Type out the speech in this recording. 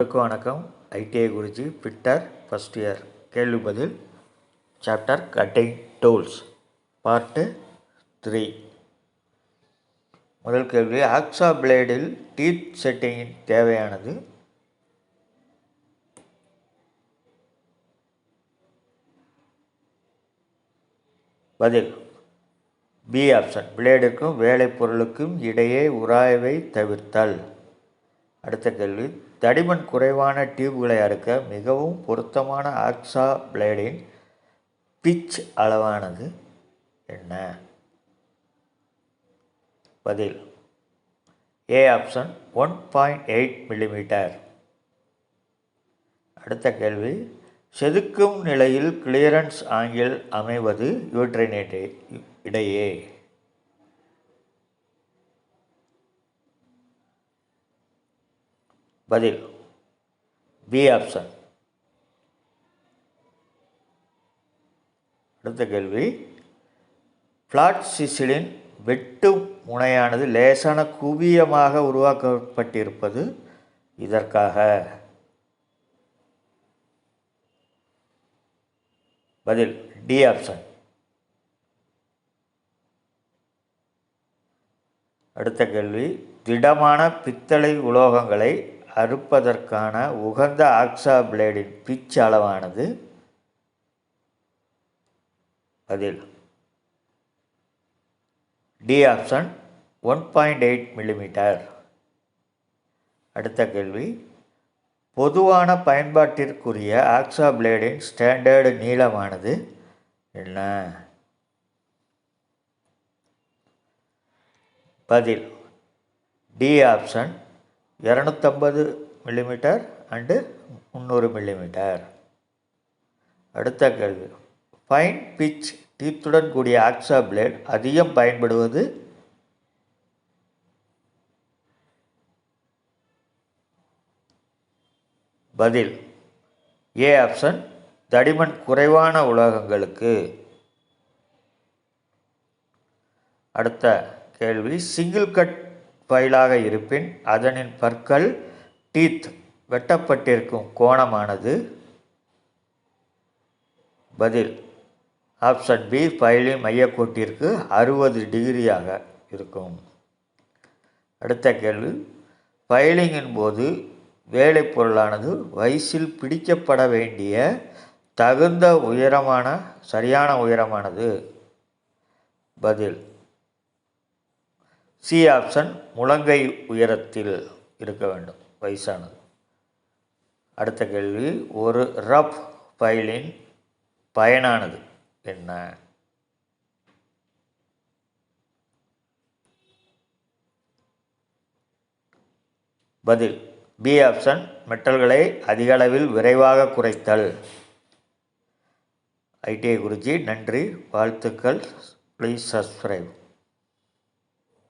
அனைவருக்கும் வணக்கம். ITI Guruji fitter first year கேள்வி பதில் chapter cutting tools part three முதல் கேள்வி ஆக்ஸா பிளேடில் டீத் செட்டிங்கின் தேவையானது? பதில் பி ஆப்ஷன் பிளேடுக்கும் வேலைப்பொருளுக்கும் இடையே உராய்வை தவிர்த்தல். அடுத்த கேள்வி தடிமன் குறைவான டியூப்களை அறுக்க மிகவும் பொருத்தமான ஆக்ஸா பிளேடின் பிச் அளவானது என்ன? பதில். A option one point eight millimetre அடுத்த கேள்வி. செதுக்கும் நிலையில் கிளியரன்ஸ் ஆங்கில் அமைவது இவற்றின் இடையே. பதில். பி ஆப்ஷன் அடுத்த கேள்வி. ஃப்ளாட் சிசிலின் வெட்டு முனையானது லேசான குவியமாக உருவாக்கப்பட்டிருப்பது இதற்காக. பதில். டி ஆப்ஷன் அடுத்த கேள்வி. திடமான பித்தளை உலோகங்களை அறுப்பதற்கான உகந்த ஆக்ஸா பிளேடின் பிச் அளவானது பதில் D option one point eight millimetre அடுத்த கேள்வி. பொதுவான பயன்பாட்டிற்குரிய ஆக்ஸா பிளேடின் ஸ்டாண்டர்டு நீளமானது என்ன? பதில். டி ஆப்ஷன் இரநூத்தம்பது மில்லிமீட்டர் அண்டு முந்நூறு மில்லிமீட்டர் அடுத்த கேள்வி. ஃபைன் பிச் டீத்துடன் கூடிய ஆக்ஸா பிளேட் அதிகம் பயன்படுவது? பதில். ஏ ஆப்ஷன் தடிமன் குறைவான உலோகங்களுக்கு. அடுத்த கேள்வி சிங்கிள் கட் பயிலாக இருப்பின் அதனின் பற்கள் டீத் வெட்டப்பட்டிருக்கும் கோணமானது. பதில். ஆப்ஷன் பி பயிலின் மையக்கோட்டிற்கு அறுபது டிகிரியாக இருக்கும். அடுத்த கேள்வி. ஃபைலிங்கின் போது வேலை பொருளானது வயசில் பிடிக்கப்பட வேண்டிய தகுந்த உயரமான சரியான உயரமானது. பதில். சி ஆப்ஷன் முழங்கை உயரத்தில் இருக்க வேண்டும். வயசானது. அடுத்த கேள்வி ஒரு ரஃப் ஃபைலின் பயனானது என்ன? பதில் பி ஆப்ஷன் மெட்டல்களை அதிக அளவில் விரைவாக குறைத்தல். ஐடிஐ குருஜி நன்றி வாழ்த்துக்கள். Please subscribe